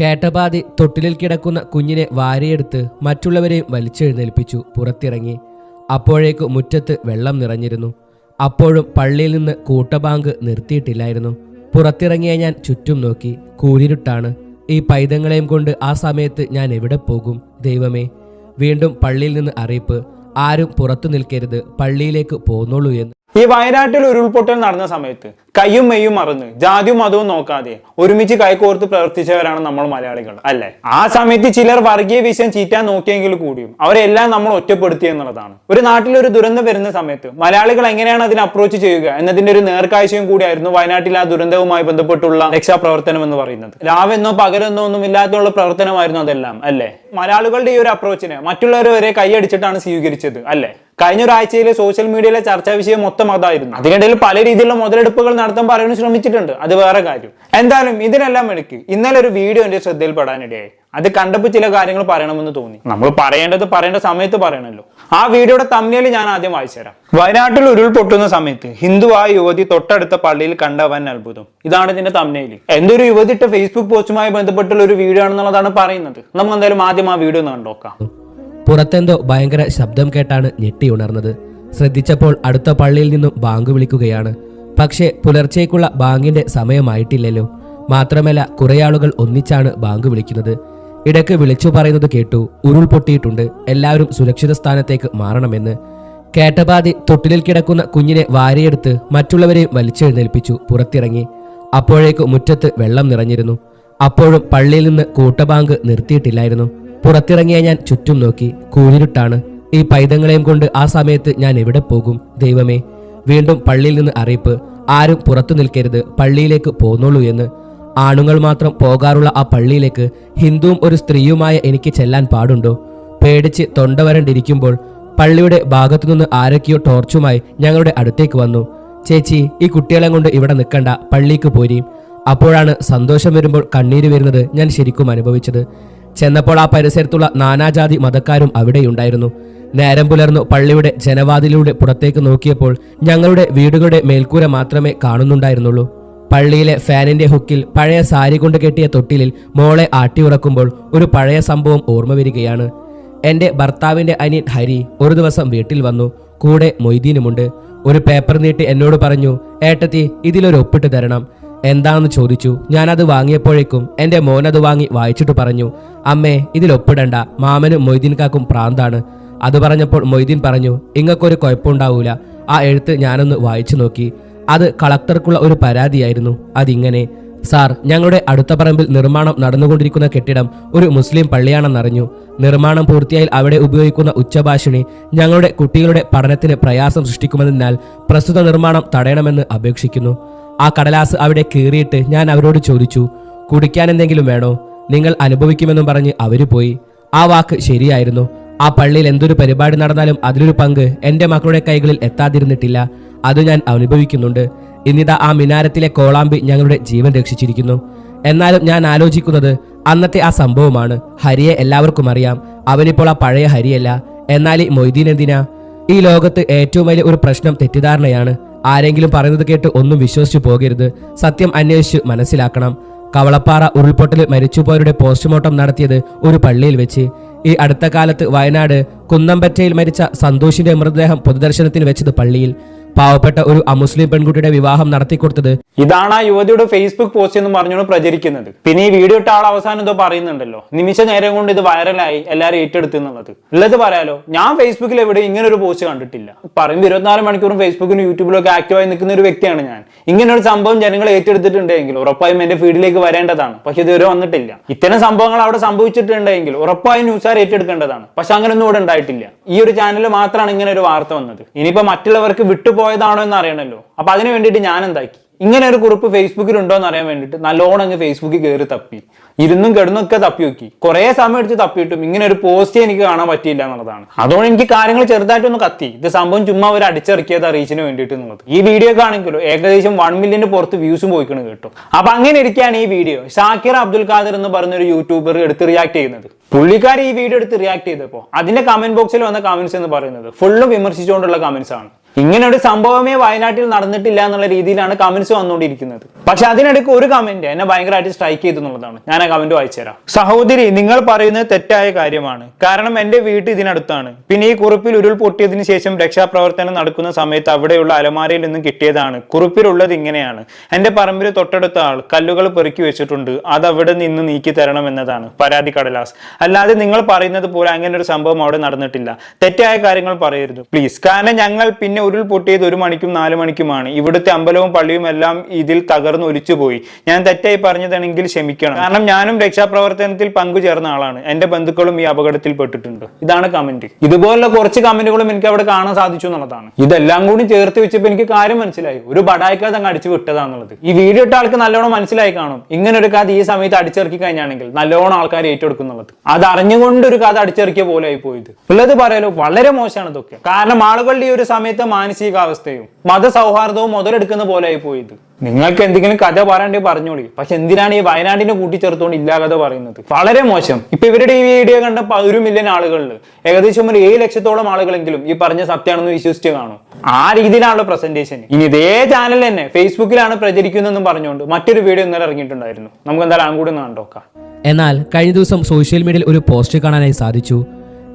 കേട്ടപാതി തൊട്ടിലിൽ കിടക്കുന്ന കുഞ്ഞിനെ വാരിയെടുത്ത് മറ്റുള്ളവരെയും വലിച്ചെഴുന്നേൽപ്പിച്ചു പുറത്തിറങ്ങി. അപ്പോഴേക്ക് മുറ്റത്ത് വെള്ളം നിറഞ്ഞിരുന്നു. അപ്പോഴും പള്ളിയിൽ നിന്ന് കൂട്ടബാങ്ക് നിർത്തിയിട്ടില്ലായിരുന്നു. പുറത്തിറങ്ങിയ ഞാൻ ചുറ്റും നോക്കി കൂരിരുട്ടാണ്. ഈ പൈതങ്ങളെയും കൊണ്ട് ആ സമയത്ത് ഞാൻ എവിടെ പോകും ദൈവമേ? വീണ്ടും പള്ളിയിൽ നിന്ന് അറിയിപ്പ് ആരും പുറത്തു നിൽക്കരുത് പള്ളിയിലേക്ക് പോന്നോളൂ എന്ന്. ഈ വയനാട്ടിൽ ഉരുൾപൊട്ടൽ നടന്ന സമയത്ത് കയ്യും മെയ്യും മറന്ന് ജാതിയും മതവും നോക്കാതെ ഒരുമിച്ച് കൈകോർത്ത് പ്രവർത്തിച്ചവരാണ് നമ്മൾ മലയാളികൾ അല്ലെ? ആ സമയത്ത് ചിലർ വർഗീയ വിഷയം ചീറ്റാൻ നോക്കിയെങ്കിൽ കൂടിയും അവരെല്ലാം നമ്മൾ ഒറ്റപ്പെടുത്തി എന്നുള്ളതാണ്. ഒരു നാട്ടിൽ ഒരു ദുരന്തം വരുന്ന സമയത്ത് മലയാളികൾ എങ്ങനെയാണ് അതിനെ അപ്രോച്ച് ചെയ്യുക എന്നതിന്റെ ഒരു നേർക്കാഴ്ചയും കൂടിയായിരുന്നു വയനാട്ടിൽ ആ ദുരന്തവുമായി ബന്ധപ്പെട്ടുള്ള രക്ഷാപ്രവർത്തനം എന്ന് പറയുന്നത്. രാവെന്നോ പകലെന്നോ ഒന്നും ഇല്ലാത്തുള്ള പ്രവർത്തനമായിരുന്നു അതെല്ലാം അല്ലെ? മലയാളികളുടെ ഈ ഒരു അപ്രോച്ചിനെ മറ്റുള്ളവർ വരെ കൈയടിച്ചിട്ടാണ് സ്വീകരിച്ചത് അല്ലെ? കഴിഞ്ഞ ഒരാഴ്ചയിലെ സോഷ്യൽ മീഡിയയിലെ ചർച്ചാ വിഷയം മൊത്തം അതായിരുന്നു. അതിനിടയിൽ പല രീതിയിലുള്ള മുതലെടുപ്പുകൾ നടത്താൻ പറയാൻ ശ്രമിച്ചിട്ടുണ്ട്. അത് വേറെ കാര്യം. എന്തായാലും ഇതിനെല്ലാം എനിക്ക് ഇന്നലെ ഒരു വീഡിയോ എന്റെ ശ്രദ്ധയിൽപ്പെടാനിടയായി അത് കണ്ടപ്പോൾ ചില കാര്യങ്ങൾ പറയണമെന്ന് തോന്നി. നമ്മൾ പറയേണ്ടത് പറയേണ്ട സമയത്ത് പറയണല്ലോ. ആ വീഡിയോയുടെ തമ്മിൽ ഞാൻ ആദ്യം വായിച്ചു തരാം. വയനാട്ടിൽ ഉരുൾപൊട്ടുന്ന സമയത്ത് ഹിന്ദു ആ യുവതി തൊട്ടടുത്ത പള്ളിയിൽ കണ്ടവൻ അത്ഭുതം. ഇതാണ് ഇതിന്റെ തമ്മിൽ എന്തൊരു യുവതി ഇട്ട ഫേസ്ബുക്ക് പോസ്റ്റുമായി ബന്ധപ്പെട്ടുള്ള ഒരു വീഡിയോ ആണെന്നുള്ളതാണ് പറയുന്നത്. നമുക്ക് എന്തായാലും ആദ്യം ആ വീഡിയോ ഒന്ന് കണ്ടോക്കാം പുറത്തെന്തോ ഭയങ്കര ശബ്ദം കേട്ടാണ് ഞെട്ടി ഉണർന്നത്. ശ്രദ്ധിച്ചപ്പോൾ അടുത്ത പള്ളിയിൽ നിന്നും ബാങ്ക് വിളിക്കുകയാണ്. പക്ഷേ പുലർച്ചേക്കുള്ള ബാങ്കിന്റെ സമയമായിട്ടില്ലല്ലോ. മാത്രമല്ല കുറേ ആളുകൾ ഒന്നിച്ചാണ് ബാങ്ക് വിളിക്കുന്നത്. ഇടയ്ക്ക് വിളിച്ചു പറയുന്നത് കേട്ടു ഉരുൾപൊട്ടിയിട്ടുണ്ട് എല്ലാവരും സുരക്ഷിത സ്ഥാനത്തേക്ക് മാറണമെന്ന്. കേട്ടപാതി തൊട്ടിലിൽ കിടക്കുന്ന കുഞ്ഞിനെ വാരിയെടുത്ത് മറ്റുള്ളവരെയും വലിച്ചെഴുന്നേൽപ്പിച്ചു പുറത്തിറങ്ങി. അപ്പോഴേക്ക് മുറ്റത്ത് വെള്ളം നിറഞ്ഞിരുന്നു. അപ്പോഴും പള്ളിയിൽ നിന്ന് കൂട്ടബാങ്ക് നിർത്തിയിട്ടില്ലായിരുന്നു. പുറത്തിറങ്ങിയ ഞാൻ ചുറ്റും നോക്കി കൂരിരുട്ടാണ് ഈ പൈതങ്ങളെയും കൊണ്ട് ആ സമയത്ത് ഞാൻ എവിടെ പോകും ദൈവമേ? വീണ്ടും പള്ളിയിൽ നിന്ന് അറിയിപ്പ് ആരും പുറത്തു നിൽക്കരുത് പള്ളിയിലേക്ക് പോന്നോളൂ എന്ന്. ആണുങ്ങൾ മാത്രം പോകാറുള്ള ആ പള്ളിയിലേക്ക് ഹിന്ദുവും ഒരു സ്ത്രീയുമായ എനിക്ക് ചെല്ലാൻ പാടുണ്ടോ? പേടിച്ച് തൊണ്ട വരണ്ടിരിക്കുമ്പോൾ പള്ളിയുടെ ഭാഗത്തുനിന്ന് ആരൊക്കെയോ ടോർച്ചുമായി ഞങ്ങളുടെ അടുത്തേക്ക് വന്നു. ചേച്ചി ഈ കുട്ടികളെ കൊണ്ട് ഇവിടെ നിൽക്കണ്ട പള്ളിക്ക് പോരി. അപ്പോഴാണ് സന്തോഷം വരുമ്പോൾ കണ്ണീര് വരുന്നത് ഞാൻ ശരിക്കും അനുഭവിച്ചത്. ചെന്നപ്പോൾ ആ പരിസരത്തുള്ള നാനാജാതി മതക്കാരും അവിടെയുണ്ടായിരുന്നു. നേരം പുലർന്നു പള്ളിയുടെ ജനവാതിലൂടെ പുറത്തേക്ക് നോക്കിയപ്പോൾ ഞങ്ങളുടെ വീടുകളുടെ മേൽക്കൂര മാത്രമേ കാണുന്നുണ്ടായിരുന്നുള്ളൂ. പള്ളിയിലെ ഫാനിന്റെ ഹുക്കിൽ പഴയ സാരി കൊണ്ട് കെട്ടിയ തൊട്ടിലിൽ മോളെ ആട്ടിയുറക്കുമ്പോൾ ഒരു പഴയ സംഭവം ഓർമ്മ വരികയാണ്. എന്റെ ഭർത്താവിന്റെ അനിയൻ ഹരി ഒരു ദിവസം വീട്ടിൽ വന്നു. കൂടെ മൊയ്തീനുമുണ്ട്. ഒരു പേപ്പർ നീട്ടി എന്നോട് പറഞ്ഞു ഏട്ടത്തി ഇതിലൊരു ഒപ്പിട്ട് തരണം. എന്താണെന്ന് ചോദിച്ചു. ഞാനത് വാങ്ങിയപ്പോഴേക്കും എന്റെ മോനത് വാങ്ങി വായിച്ചിട്ട് പറഞ്ഞു. അമ്മേ ഇതിൽ ഒപ്പിടണ്ട. മാമനും മൊയ്തീൻകാക്കും പ്രാന്താണ്. അത് പറഞ്ഞപ്പോൾ മൊയ്തീൻ പറഞ്ഞു ഇങ്ങക്കൊരു കുഴപ്പമുണ്ടാവൂല ആ എഴുത്ത് ഞാനൊന്ന് വായിച്ചു നോക്കി. അത് കളക്ടർക്കുള്ള ഒരു പരാതിയായിരുന്നു. അതിങ്ങനെ സാർ ഞങ്ങളുടെ അടുത്ത പറമ്പിൽ നിർമ്മാണം നടന്നുകൊണ്ടിരിക്കുന്ന കെട്ടിടം ഒരു മുസ്ലിം പള്ളിയാണെന്നറിഞ്ഞു. നിർമ്മാണം പൂർത്തിയായി അവിടെ ഉപയോഗിക്കുന്ന ഉച്ചഭാഷിണി ഞങ്ങളുടെ കുട്ടികളുടെ പഠനത്തിന് പ്രയാസം സൃഷ്ടിക്കുമെന്നാൽ പ്രസ്തുത നിർമ്മാണം തടയണമെന്ന് അപേക്ഷിക്കുന്നു. ആ കടലാസ് അവിടെ കീറിയിട്ട് ഞാൻ അവരോട് ചോദിച്ചു കുടിക്കാൻ എന്തെങ്കിലും വേണോ? നിങ്ങൾ അനുഭവിക്കുമെന്നും പറഞ്ഞ് അവർ പോയി. ആ വാക്ക് ശരിയായിരുന്നു. ആ പള്ളിയിൽ എന്തൊരു പരിപാടി നടന്നാലും അതിലൊരു പങ്ക് എന്റെ മക്കളുടെ കൈകളിൽ എത്താതിരുന്നിട്ടില്ല. അത് ഞാൻ അനുഭവിക്കുന്നുണ്ട്. ഇന്നിതാ ആ മിനാരത്തിലെ കോളാമ്പി ഞങ്ങളുടെ ജീവൻ രക്ഷിച്ചിരിക്കുന്നു. എന്നാലും ഞാൻ ആലോചിക്കുന്നത് അന്നത്തെ ആ സംഭവമാണ്. ഹരിയെ എല്ലാവർക്കും അറിയാം. അവനിപ്പോൾ ആ പഴയ ഹരിയല്ല. എന്നാൽ ഈ മൊയ്തീൻ എന്തിനാ? ഈ ലോകത്ത് ഏറ്റവും വലിയ ഒരു പ്രശ്നം തെറ്റിദ്ധാരണയാണ്. ആരെങ്കിലും പറയുന്നത് കേട്ട് ഒന്നും വിശ്വസിച്ചു പോകരുത്. സത്യം അന്വേഷിച്ച് മനസ്സിലാക്കണം. കവളപ്പാറ ഉരുൾപൊട്ടൽ മരിച്ചുപോയവരുടെ പോസ്റ്റ്മോർട്ടം നടത്തിയത് ഒരു പള്ളിയിൽ വെച്ച്. ഈ അടുത്ത കാലത്ത് വയനാട് കുന്നമ്പറ്റയിൽ മരിച്ച സന്തോഷിന്റെ മൃതദേഹം പൊതുദർശനത്തിന് വെച്ചത് പള്ളിയിൽ. പാവപ്പെട്ട ഒരു അമുസ്ലിം പെൺകുട്ടിയുടെ വിവാഹം നടത്തിക്കൊടുത്തത് ഇതാണ് ആ യുവതിയുടെ ഫേസ്ബുക്ക് പോസ്റ്റ് എന്ന് പറഞ്ഞുകൊണ്ട് പ്രചരിക്കുന്നത്. പിന്നെ ഈ വീഡിയോ ഇട്ട ആൾ അവസാനം എന്തോ പറയുന്നുണ്ടല്ലോ. നിമിഷ നേരം കൊണ്ട് ഇത് വൈറലായി എല്ലാവരും ഏറ്റെടുത്തു എന്നുള്ളത് ഉള്ളത് പറയാലോ ഞാൻ ഫേസ്ബുക്കിൽ എവിടെ ഇങ്ങനെ ഒരു പോസ്റ്റ് കണ്ടിട്ടില്ല പറയുമ്പോൾ ഇരുപത്തിനാല് മണിക്കൂറും ഫേസ്ബുക്കിലും യൂട്യൂബിലൊക്കെ ആക്റ്റീവായി നിൽക്കുന്ന ഒരു വ്യക്തിയാണ് ഞാൻ. ഇങ്ങനെ ഒരു സംഭവം ജനങ്ങൾ ഏറ്റെടുത്തിട്ടുണ്ടെങ്കിൽ ഉറപ്പായും എന്റെ ഫീഡിലേക്ക് വരേണ്ടതാണ്. പക്ഷെ ഇതുവരെ വന്നിട്ടില്ല. ഇത്തരം സംഭവങ്ങൾ അവിടെ സംഭവിച്ചിട്ടുണ്ടെങ്കിൽ ഉറപ്പായും ന്യൂസുകാർ ഏറ്റെടുക്കേണ്ടതാണ്. പക്ഷെ അങ്ങനെയൊന്നും ഇവിടെ ഉണ്ടായിട്ടില്ല. ഈ ഒരു ചാനലിൽ മാത്രമാണ് ഇങ്ങനെ ഒരു വാർത്ത വന്നത്. ഇനിയിപ്പോ മറ്റുള്ളവർക്ക് വിട്ടുപോയതാണോ എന്ന് അറിയണല്ലോ. അപ്പൊ അതിന് വേണ്ടിയിട്ട് ഞാൻ എന്താക്കി? ഇങ്ങനെ ഒരു കുറിപ്പ് ഫേസ്ബുക്കിൽ ഉണ്ടോ എന്ന് അറിയാൻ വേണ്ടിയിട്ട് നല്ലോണം അങ്ങ് ഫേസ്ബുക്കിൽ കയറി തപ്പി. ഇരുന്നും കിടന്നൊക്കെ തപ്പി നോക്കി. കുറെ സമയം എടുത്ത് തപ്പിയിട്ടും ഇങ്ങനെ ഒരു പോസ്റ്റ് എനിക്ക് കാണാൻ പറ്റിയില്ല എന്നുള്ളതാണ്. അതുകൊണ്ട് എനിക്ക് കാര്യങ്ങൾ ചെറുതായിട്ടൊന്ന് കത്തി. ഇത് സംഭവം ചുമ്മാ ഒരു അടിച്ചിറക്കിയത് റീച്ചിന് വേണ്ടിയിട്ട് എന്നുള്ളത്. ഈ വീഡിയോ ആണെങ്കിലും ഏകദേശം വൺ മില്യൻ പുറത്ത് വ്യൂസും പോയിക്കണ് കേട്ടോ. അപ്പൊ അങ്ങനെ ഇരിക്കുകയാണ് ഈ വീഡിയോ ഷാക്കിർ അബ്ദുൽ ഖാദർ എന്ന് പറഞ്ഞ ഒരു യൂട്യൂബർ എടുത്ത് റിയാക്ട് ചെയ്യുന്നത്. പുള്ളിക്കാർ ഈ വീഡിയോ എടുത്ത് റിയാക്ട് ചെയ്തപ്പോൾ അതിന്റെ കമന്റ് ബോക്സിൽ വന്ന കമന്റ്സ് എന്ന് പറയുന്നത് ഫുള്ളും വിമർശിച്ചുകൊണ്ടുള്ള കമന്റ്സ് ആണ്. ഇങ്ങനെ ഒരു സംഭവമേ വയനാട്ടിൽ നടന്നിട്ടില്ല എന്നുള്ള രീതിയിലാണ് കമന്റ്സ് വന്നുകൊണ്ടിരിക്കുന്നത്. പക്ഷെ അതിനിടയ്ക്ക് ഒരു കമന്റ് എന്നെ ഭയങ്കരമായിട്ട് സ്ട്രൈക്ക് ചെയ്തു എന്നുള്ളതാണ്. ഞാൻ ആ കമന്റ് വായിച്ചു തരാം സഹോദരി നിങ്ങൾ പറയുന്നത് തെറ്റായ കാര്യമാണ്. കാരണം എന്റെ വീട് ഇതിനടുത്താണ്. പിന്നെ ഈ കുറിപ്പിൽ ഉരുൾ പൊട്ടിയതിനു ശേഷം രക്ഷാപ്രവർത്തനം നടക്കുന്ന സമയത്ത് അവിടെയുള്ള അലമാരയിൽ നിന്നും കിട്ടിയതാണ്. കുറിപ്പിലുള്ളത് ഇങ്ങനെയാണ്. എന്റെ പറമ്പിൽ തൊട്ടടുത്ത ആൾ കല്ലുകൾ പെറുക്കി വെച്ചിട്ടുണ്ട്. അത് അവിടെ നിന്ന് നീക്കി തരണം എന്നതാണ്. പരാതി കടലാസ്. അല്ലാതെ നിങ്ങൾ പറയുന്നത് പോലെ അങ്ങനെ ഒരു സംഭവം അവിടെ നടന്നിട്ടില്ല. തെറ്റായ കാര്യങ്ങൾ പറയരുത്. പ്ലീസ് കാരണം ഞങ്ങൾ പിന്നെ ഉരുൾ പൊട്ടിയത് ഒരു മണിക്കും നാല് മണിക്കുമാണ്. ഇവിടുത്തെ അമ്പലവും പള്ളിയും എല്ലാം ഇതിൽ തകർന്ന് ഒലിച്ചുപോയി. ഞാൻ തെറ്റായി പറഞ്ഞതാണെങ്കിൽ ക്ഷമിക്കണം. കാരണം ഞാനും രക്ഷാപ്രവർത്തനത്തിൽ പങ്കുചേർന്ന ആളാണ്. എന്റെ ബന്ധുക്കളും ഈ അപകടത്തിൽ പെട്ടിട്ടുണ്ട്. ഇതാണ് കമന്റ് ഇതുപോലുള്ള കുറച്ച് കമന്റുകളും എനിക്ക് അവിടെ കാണാൻ സാധിച്ചു എന്നുള്ളതാണ്. ഇതെല്ലാം കൂടി ചേർത്ത് വെച്ചപ്പോൾ എനിക്ക് കാര്യം മനസ്സിലായി. ഒരു ബടായിക്കാതെ അങ്ങ് അടിച്ചു വിട്ടതാന്നുള്ളത്. ഈ വീഡിയോ ഇട്ട ആൾക്ക് നല്ലോണം മനസ്സിലായി കാണും. ഇങ്ങനെ ഒരു കഥ ഈ സമയത്ത് അടിച്ചിറക്കി കഴിഞ്ഞാണെങ്കിൽ നല്ലോണം ആൾക്കാർ ഏറ്റെടുക്കുന്നുള്ളത്. അത് അറിഞ്ഞുകൊണ്ട് ഒരു കഥ അടിച്ചിറക്കിയ പോലെ ആയി പോയത്. ഉള്ളത് പറയാലോ വളരെ മോശമാണ് ഇതൊക്കെ. കാരണം ആളുകളുടെ ഈ ഒരു സമയത്തെ മാനസികാവസ്ഥയും മതസൗഹാർദ്ദവും മുതലെടുക്കുന്ന പോലെ ആയി പോയത്. നിങ്ങൾക്ക് എന്തെങ്കിലും കഥ പറയണ്ടേ പറഞ്ഞോളി പക്ഷെ എന്തിനാണ് ഈ വയനാടിനെ കൂട്ടിച്ചേർത്തുകൊണ്ട് ഇല്ലാ കഥ പറയുന്നത്? വളരെ മോശം. ഇപ്പൊ ഇവരുടെ ഈ വീഡിയോ കണ്ട ഒരു മില്യൺ ആളുകളിൽ ഏകദേശം ഒരു ഏഴ് ലക്ഷത്തോളം ആളുകളെങ്കിലും ഈ പറഞ്ഞ സത്യമാണെന്ന് വിശ്വസിച്ച് കാണും. ആ രീതിയിലാണല്ലോ പ്രസന്റേഷൻ ഇനി ഇതേ ചാനൽ തന്നെ ഫേസ്ബുക്കിലാണ് പ്രചരിക്കുന്നതെന്നും പറഞ്ഞുകൊണ്ട് മറ്റൊരു വീഡിയോ ഇന്നലെ ഇറങ്ങിയിട്ടുണ്ടായിരുന്നു. നമുക്ക് എന്തായാലും കൂടി കണ്ടോക്കാം. എന്നാൽ കഴിഞ്ഞ ദിവസം സോഷ്യൽ മീഡിയയിൽ ഒരു പോസ്റ്റ് കാണാനായി സാധിച്ചു.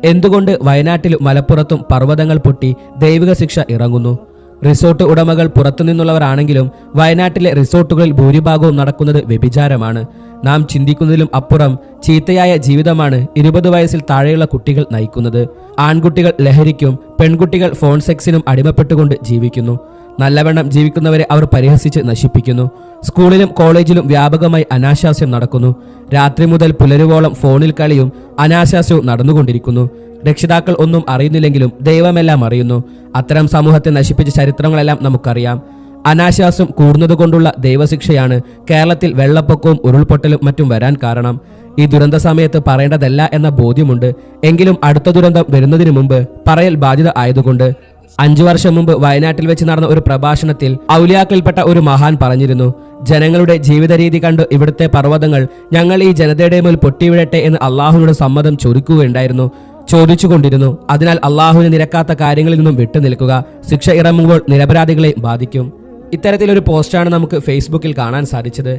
എന്തുകൊണ്ട് വയനാട്ടിലും മലപ്പുറത്തും പർവതങ്ങൾ പൊട്ടി ദൈവിക ശിക്ഷ ഇറങ്ങുന്നു? റിസോർട്ട് ഉടമകൾ പുറത്തുനിന്നുള്ളവരാണെങ്കിലും വയനാട്ടിലെ റിസോർട്ടുകളിൽ ഭൂരിഭാഗവും നടക്കുന്നത് വ്യഭിചാരമാണ്. നാം ചിന്തിക്കുന്നതിലും അപ്പുറം ചീത്തയായ ജീവിതമാണ് ഇരുപത് വയസ്സിൽ താഴെയുള്ള കുട്ടികൾ നയിക്കുന്നത്. ആൺകുട്ടികൾ ലഹരിക്കും പെൺകുട്ടികൾ ഫോൺ സെക്സിനും അടിമപ്പെട്ടുകൊണ്ട് ജീവിക്കുന്നു. നല്ലവണ്ണം ജീവിക്കുന്നവരെ അവർ പരിഹസിച്ച് നശിപ്പിക്കുന്നു. സ്കൂളിലും കോളേജിലും വ്യാപകമായി അനാശാസ്യം നടക്കുന്നു. രാത്രി മുതൽ പുലരുവോളം ഫോണിൽ കളിയും അനാശാസ്യവും നടന്നുകൊണ്ടിരിക്കുന്നു. രക്ഷിതാക്കൾ ഒന്നും അറിയുന്നില്ലെങ്കിലും ദൈവമെല്ലാം അറിയുന്നു. അത്തരം സമൂഹത്തെ നശിപ്പിച്ച ചരിത്രങ്ങളെല്ലാം നമുക്കറിയാം. അനാശാസ്യം കൂടുന്നതുകൊണ്ടുള്ള ദൈവശിക്ഷയാണ് കേരളത്തിൽ വെള്ളപ്പൊക്കവും ഉരുൾപൊട്ടലും മറ്റും വരാൻ കാരണം. ഈ ദുരന്ത സമയത്ത് പറയേണ്ടതല്ല എന്ന ബോധ്യമുണ്ട്. എങ്കിലും അടുത്ത ദുരന്തം വരുന്നതിന് മുമ്പ് പറയൽ ബാധ്യത ആയതുകൊണ്ട് അഞ്ചു വർഷം മുമ്പ് വയനാട്ടിൽ വെച്ച് നടന്ന ഒരു പ്രഭാഷണത്തിൽ ഔലിയാക്കൽപ്പെട്ട ഒരു മഹാൻ പറഞ്ഞിരുന്നു ജനങ്ങളുടെ ജീവിത രീതി കണ്ട് ഇവിടുത്തെ പർവതങ്ങൾ ഞങ്ങൾ ഈ ജനതയുടെ മേൽ പൊട്ടിവിടട്ടെ എന്ന് അള്ളാഹുവിനോട് സമ്മതം ചോദിക്കുകയുണ്ടായിരുന്നു ചോദിച്ചുകൊണ്ടിരുന്നു അതിനാൽ അള്ളാഹുവിന് നിരക്കാത്ത കാര്യങ്ങളിൽ നിന്നും വിട്ടുനിൽക്കുക ശിക്ഷ ഇറങ്ങുമ്പോൾ നിരപരാധികളെ ബാധിക്കും. ഇത്തരത്തിലൊരു പോസ്റ്റാണ് നമുക്ക് ഫേസ്ബുക്കിൽ കാണാൻ സാധിച്ചത്.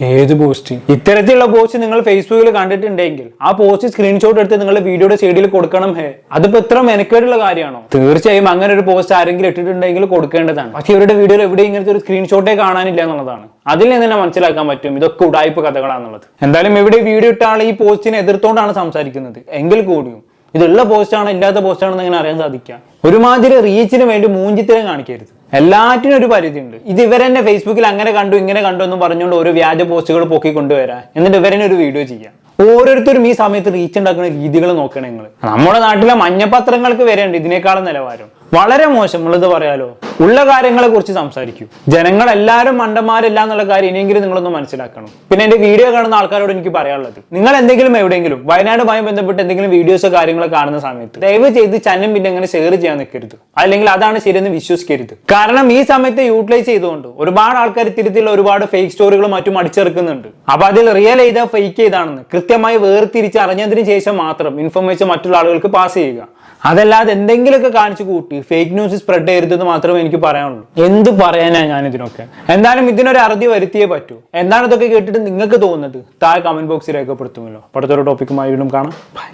ഏത് പോസ്റ്റ് ഇത്തരത്തിലുള്ള പോസ്റ്റ് നിങ്ങൾ ഫേസ്ബുക്കിൽ കണ്ടിട്ടുണ്ടെങ്കിൽ ആ പോസ്റ്റ് സ്ക്രീൻഷോട്ട് എടുത്ത് നിങ്ങളുടെ വീഡിയോയുടെ സൈഡിൽ കൊടുക്കണം ഹേ. അതിപ്പോ ഇത്ര മെനക്കേടുള്ള കാര്യമാണോ? തീർച്ചയായും അങ്ങനെ ഒരു പോസ്റ്റ് ആരെങ്കിലും ഇട്ടിട്ടുണ്ടെങ്കിൽ കൊടുക്കേണ്ടതാണ്. പക്ഷെ ഇവരുടെ വീഡിയോയിൽ എവിടെ ഇങ്ങനത്തെ ഒരു സ്ക്രീൻഷോട്ടേ കാണാനില്ല എന്നുള്ളതാണ്. അതിൽ നിന്ന് തന്നെ മനസ്സിലാക്കാൻ പറ്റും ഇതൊക്കെ ഉടായ്പ കഥകളാണെന്നുള്ളത് എന്തായാലും ഇവിടെ വീഡിയോ ഇട്ട ആൾ ഈ പോസ്റ്റിനെ എതിർത്തോണ്ടാണ് സംസാരിക്കുന്നത്. എങ്കിൽ കൂടിയും ഇതുള്ള പോസ്റ്റാണോ ഇല്ലാത്ത പോസ്റ്റാണെന്ന് എങ്ങനെ അറിയാൻ സാധിക്കുക? ഒരുമാതിരി റീച്ചിന് വേണ്ടി മൂഞ്ചിത്തരം കാണിക്കരുത്. എല്ലാറ്റിനും ഒരു പരിധിയുണ്ട്. ഇത് ഇവരെന്നെ ഫേസ്ബുക്കിൽ അങ്ങനെ കണ്ടു ഇങ്ങനെ കണ്ടു എന്ന് പറഞ്ഞുകൊണ്ട് ഓരോ വ്യാജ പോസ്റ്റുകൾ പൊക്കി കൊണ്ടുവരാം എന്നിട്ട് ഇവരെന്നെ ഒരു വീഡിയോ ചെയ്യാം ഓരോരുത്തരും ഈ സമയത്ത് റീച്ച് ഉണ്ടാക്കുന്ന രീതികൾ നോക്കണം നിങ്ങൾ നമ്മുടെ നാട്ടിലെ മഞ്ഞപത്രങ്ങൾക്ക് വരെയുണ്ട് ഇതിനേക്കാളും നിലവാരം. വളരെ മോശം. ഉള്ളത് പറയാലോ? ഉള്ള കാര്യങ്ങളെ കുറിച്ച് സംസാരിക്കൂ. ജനങ്ങൾ എല്ലാവരും മണ്ടന്മാരല്ല എന്നുള്ള കാര്യം ഇനിയെങ്കിലും നിങ്ങളൊന്ന് മനസ്സിലാക്കണം. പിന്നെ എന്റെ വീഡിയോ കാണുന്ന ആൾക്കാരോട് എനിക്ക് പറയാനുള്ളത്. നിങ്ങൾ എന്തെങ്കിലും എവിടെയെങ്കിലും വയനാടുമായി ബന്ധപ്പെട്ട് എന്തെങ്കിലും വീഡിയോസോ കാര്യങ്ങളോ കാണുന്ന സമയത്ത് ദയവ് ചെയ്ത് ചന്നം പിന്നെ അങ്ങനെ ഷെയർ ചെയ്യാൻ നിൽക്കരുത്. അല്ലെങ്കിൽ അതാണ് ശരിയെന്ന് വിശ്വസിക്കരുത്. കാരണം ഈ സമയത്ത് യൂട്ടിലൈസ് ചെയ്തുകൊണ്ട് ഒരുപാട് ആൾക്കാർ ഇത്തരത്തിലുള്ള ഒരുപാട് ഫേക്ക് സ്റ്റോറികളും മറ്റും അടിച്ചെറുക്കുന്നുണ്ട്. അപ്പൊ അതിൽ റിയൽ ചെയ്ത ഫേക്ക് ചെയ്താണെന്ന് കൃത്യമായി വേർതിരിച്ച് അറിഞ്ഞതിന് ശേഷം മാത്രം ഇൻഫർമേഷൻ മറ്റുള്ള ആളുകൾക്ക് പാസ് ചെയ്യുക. അതല്ലാതെ എന്തെങ്കിലുമൊക്കെ കാണിച്ചു കൂട്ടി ഫേക്ക് ന്യൂസ് സ്പ്രെഡ് ചെയ്യരുതെന്ന് മാത്രമേ എനിക്ക് പറയാനുള്ളൂ. എന്ത് പറയാനാ ഞാൻ ഇതിനൊക്കെ എന്തായാലും ഇതിനൊരു അറുതി വരുത്തിയേ പറ്റൂ. എന്താണ് ഇതൊക്കെ കേട്ടിട്ട് നിങ്ങൾക്ക് തോന്നുന്നത്? താഴെ കമന്റ് ബോക്സിൽ രേഖപ്പെടുത്തുമല്ലോ. അടുത്തൊരു ടോപ്പിക്കുമായി വീണ്ടും കാണാം. Bye.